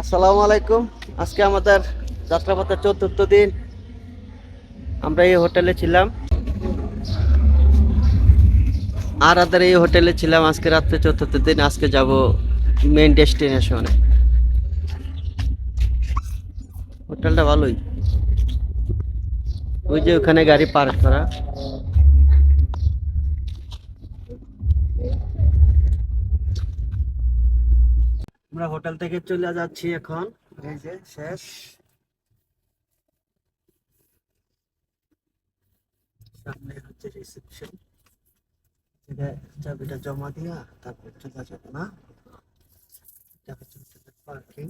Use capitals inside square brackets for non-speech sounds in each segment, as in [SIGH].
আসসালামু আলাইকুম। আজকে আমাদের যাত্রাপথের চতুর্থ দিন। আমরা এই হোটেলে ছিলাম। আর আদার এই হোটেলে ছিলাম আজকে রাত্রে চতুর্থ দিন। আজকে যাব মেইন ডেস্টিনেশনে হোটেলটা ভালোই। ওই যে ওখানে গাড়ি পার্ক করা। আমরা হোটেল থেকে চলে যাচ্ছি এখন। এই যে, শেষ। সামনে হচ্ছে রিসেপশন চাবিটা জমা দিয়া তারপর চলে যাব না। পার্কিং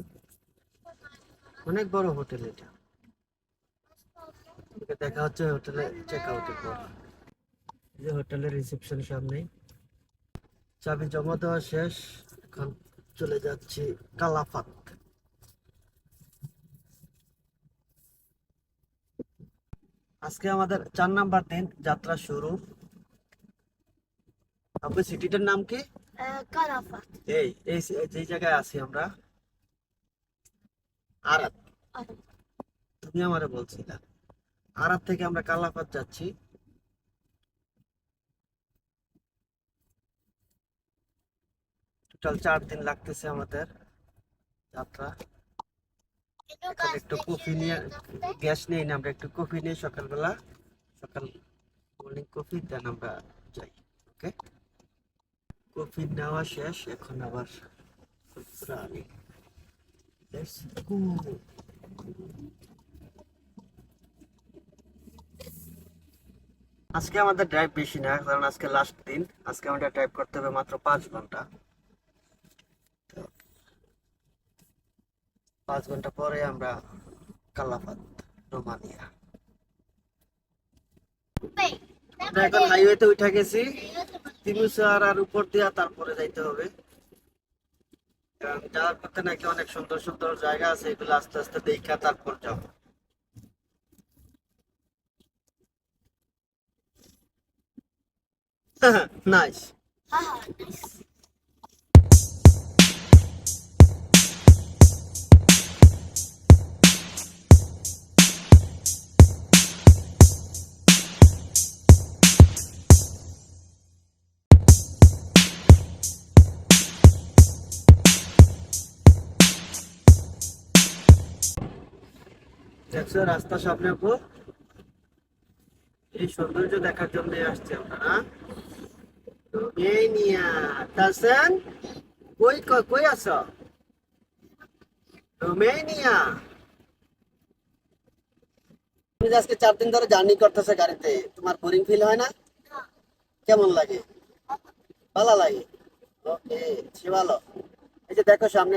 অনেক বড় হোটেল এটা। দেখা হচ্ছে হোটেলে চেক আউটের পর। যে হোটেলের রিসেপশন সামনে চাবি জমা দেওয়া শেষ। এখন চলে যাচ্ছি কালাফাত। আজকে আমাদের চার নাম্বার দিন যাত্রা শুরু। আপনি সিটিটার নাম কি? এই এই যে জায়গায় আছি আমরা। আরাত। তুমি আমারে বলছিলা। আরাত থেকে আমরা কালাফাত যাচ্ছি। টোটাল চার দিন লাগতেছে আমাদের যাত্রা। একটু কফি নিয়ে, গ্যাস নিয়ে না, আমরা একটু কফি নিয়ে সকালবেলা, সকাল মর্নিং কফি দেন আমরা যাই ওকে কফি নেওয়া শেষ, এখন আবার. আজকে আমাদের ড্রাইভ বেশি না, কারণ আজকে লাস্ট দিন। আজকে আমাদের ড্রাইভ করতে হবে মাত্র পাঁচ ঘণ্টা। পাঁচ ঘণ্টা পরে আমরা কালাপাত রোমানিয়া। আমরা এখন হাইওয়েতে উঠে গেছি। তিমুসার আর উপর দিয়া তারপরে যাইতে হবে। কারণ যাওয়ার পথে নাকি অনেক সুন্দর সুন্দর জায়গা আছে এগুলো আস্তে আস্তে দেখা তারপর যাব। [LAUGHS] নাইস দেখছ, রাস্তা সামনে এই সৌন্দর্য দেখার জন্য আসছি কই আছো? তুমি চার দিন ধরে জার্নি করতেছে গাড়িতে, তোমার বোরিং ফিল হয় না? কেমন লাগে? ভালো লাগে? ওকে ভালো। এই যে দেখো সামনে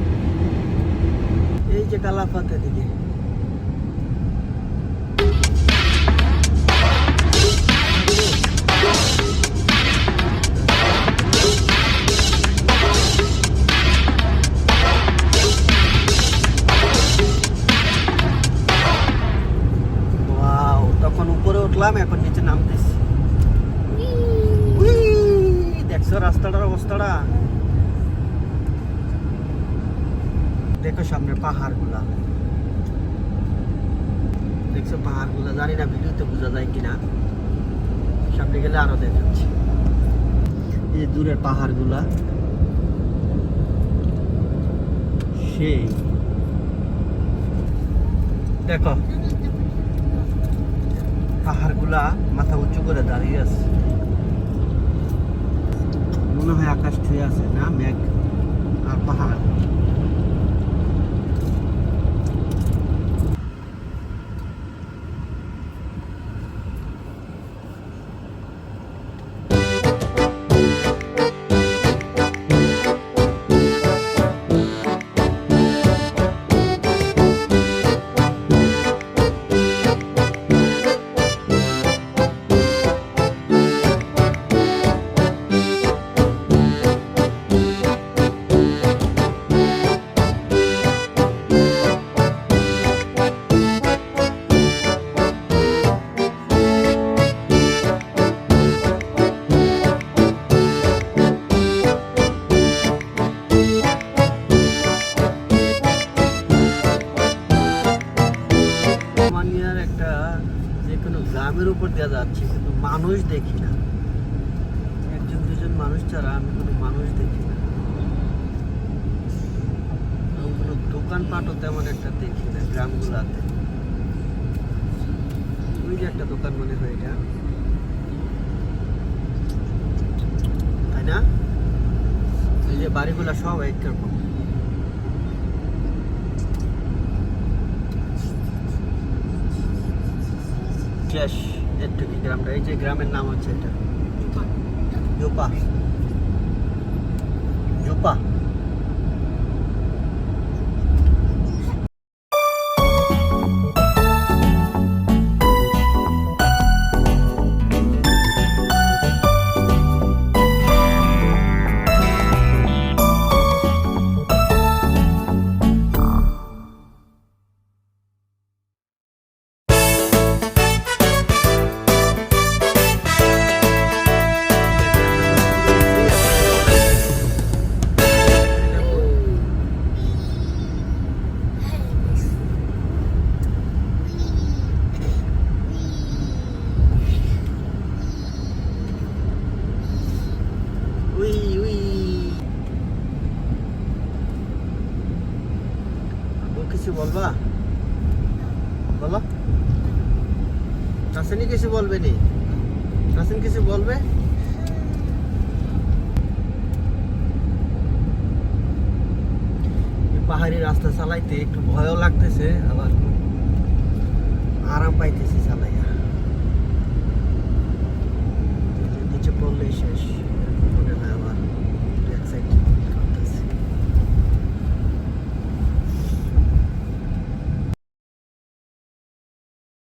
যে কালাফাতে দিকে। তখন উপরে উঠলাম এখন নিচে নামতেছি। দেখছ রাস্তাটার অবস্থাটা? দেখো সামনে পাহাড়গুলা দেখছ পাহাড়গুলা জানি না ভিডিওতে বোঝা যায় কিনা। সামনে গেলে আরও দেখাচ্ছি। এই দূরের পাহাড়গুলা সেই। দেখো। পাহাড়গুলা মাথা উঁচু করে দাঁড়িয়ে আছে। মনে হয় আকাশ ছুঁয়ে আছে না, মেঘ আর পাহাড়। যাচ্ছি, কিন্তু মানুষ দেখি না। একজন দুজন মানুষ ছাড়া আমি কোনো মানুষ দেখি না। কোনো দোকানপাটও তেমন একটা দেখি না, গ্রামগুলাতে। ওই যে একটা দোকান মনে হয় এটা। তাই না? এই যে বাড়িগুলো সব একরকম Yes. একটু কি গ্রামটা এই যে গ্রামের নাম হচ্ছে এটা। জুপা। জোপা। বলবা? বলো। রাসেনি কিছু বলবে নি? রাসেন কিছু বলবে? পাহাড়ি রাস্তা চালাইতে একটু ভয়ও লাগতেছে, আবার আরাম পাইতেছি চালাইয়া